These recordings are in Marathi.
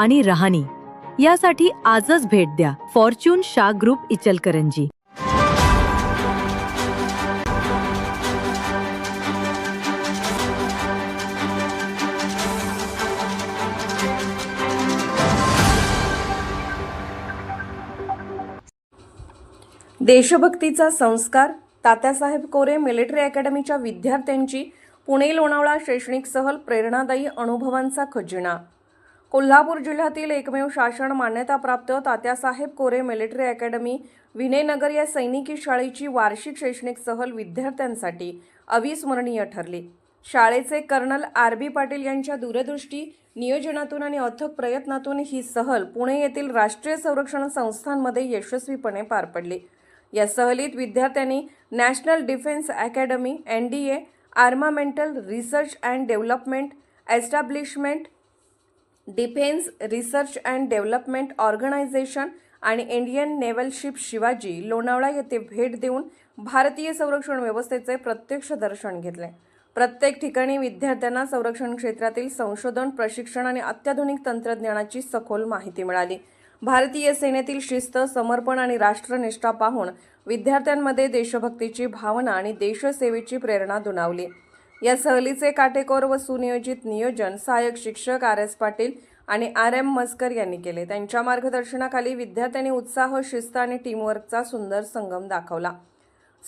आणि राहणी. यासाठी आजच भेट द्या. फॉर्च्यून शा ग्रुप इचलकरंजी. देशभक्तीचा संस्कार तात्यासाहेब कोरे मिलिटरी अकॅडमीच्या विद्यार्थ्यांची पुणे लोणावळा शैक्षणिक सहल प्रेरणादायी अनुभवांचा खजिना. कोल्हापूर जिल्ह्यातील एकमेव शासन मान्यताप्राप्त तात्यासाहेब कोरे मिलिटरी अकॅडमी विनयनगर या सैनिकी शाळेची वार्षिक शैक्षणिक सहल विद्यार्थ्यांसाठी अविस्मरणीय ठरली. शाळेचे कर्नल आर बी पाटील यांच्या दूरदृष्टी नियोजनातून आणि अथक प्रयत्नातून ही सहल पुणे येथील राष्ट्रीय संरक्षण संस्थांमध्ये यशस्वीपणे पार पडली. या सहलीत विद्यार्थ्यांनी national defence academy N D A armamental research and development establishment defence research and development organisation आणि Indian naval ship Shivaji Lonavala येथे भेट देऊन भारतीय संरक्षण व्यवस्थेचे प्रत्यक्ष दर्शन घेतले. प्रत्येक ठिकाणी विद्यार्थ्यांना संरक्षण क्षेत्रातील संशोधन प्रशिक्षण आणि अत्याधुनिक तंत्रज्ञानाची सखोल माहिती मिळाली. भारतीय सेनेतील शिस्त समर्पण आणि राष्ट्रनिष्ठा पाहून विद्यार्थ्यांमध्ये देशभक्तीची भावना आणि देशसेवेची प्रेरणा दुणावली. या सहलीचे काटेकोर व सुनियोजित नियोजन सहाय्यक शिक्षक आर एस पाटील आणि आर एम मस्कर यांनी केले. त्यांच्या मार्गदर्शनाखाली विद्यार्थ्यांनी उत्साह शिस्त आणि टीमवर्कचा सुंदर संगम दाखवला.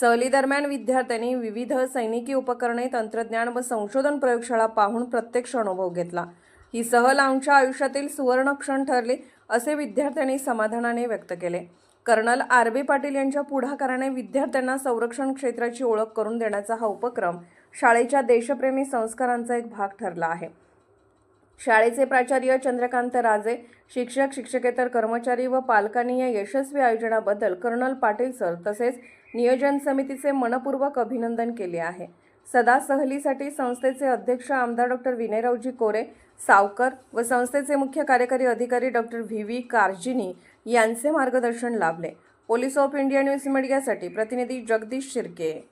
सहलीदरम्यान विद्यार्थ्यांनी विविध सैनिकी उपकरणे तंत्रज्ञान व संशोधन प्रयोगशाळा पाहून प्रत्यक्ष अनुभव घेतला. ही सहल आमच्या आयुष्यातील सुवर्ण क्षण ठरली असे विद्यार्थ्यांनी समाधानाने व्यक्त केले. कर्नल आर बी पाटील यांच्या पुढाकाराने विद्यार्थ्यांना संरक्षण क्षेत्राची ओळख करून देण्याचा हा उपक्रम शाळेच्या देशप्रेमी संस्कारांचा एक भाग ठरला आहे. शाळेचे प्राचार्य चंद्रकांत राजे शिक्षक शिक्षकेतर कर्मचारी व पालकांनी या यशस्वी आयोजनाबद्दल कर्नल पाटील सर तसेच नियोजन समितीचे मनपूर्वक अभिनंदन केले आहे. सदा सहलीसाठी संस्थेचे अध्यक्ष आमदार डॉक्टर विनयरावजी कोरे सावकर व संस्थेचे मुख्य कार्यकारी अधिकारी डॉक्टर व्ही. व्ही. कारजिनी यांचे मार्गदर्शन लाभले. पोलीस ऑफ इंडिया न्यूज मीडियासाठी प्रतिनिधी Jagdish Shirke.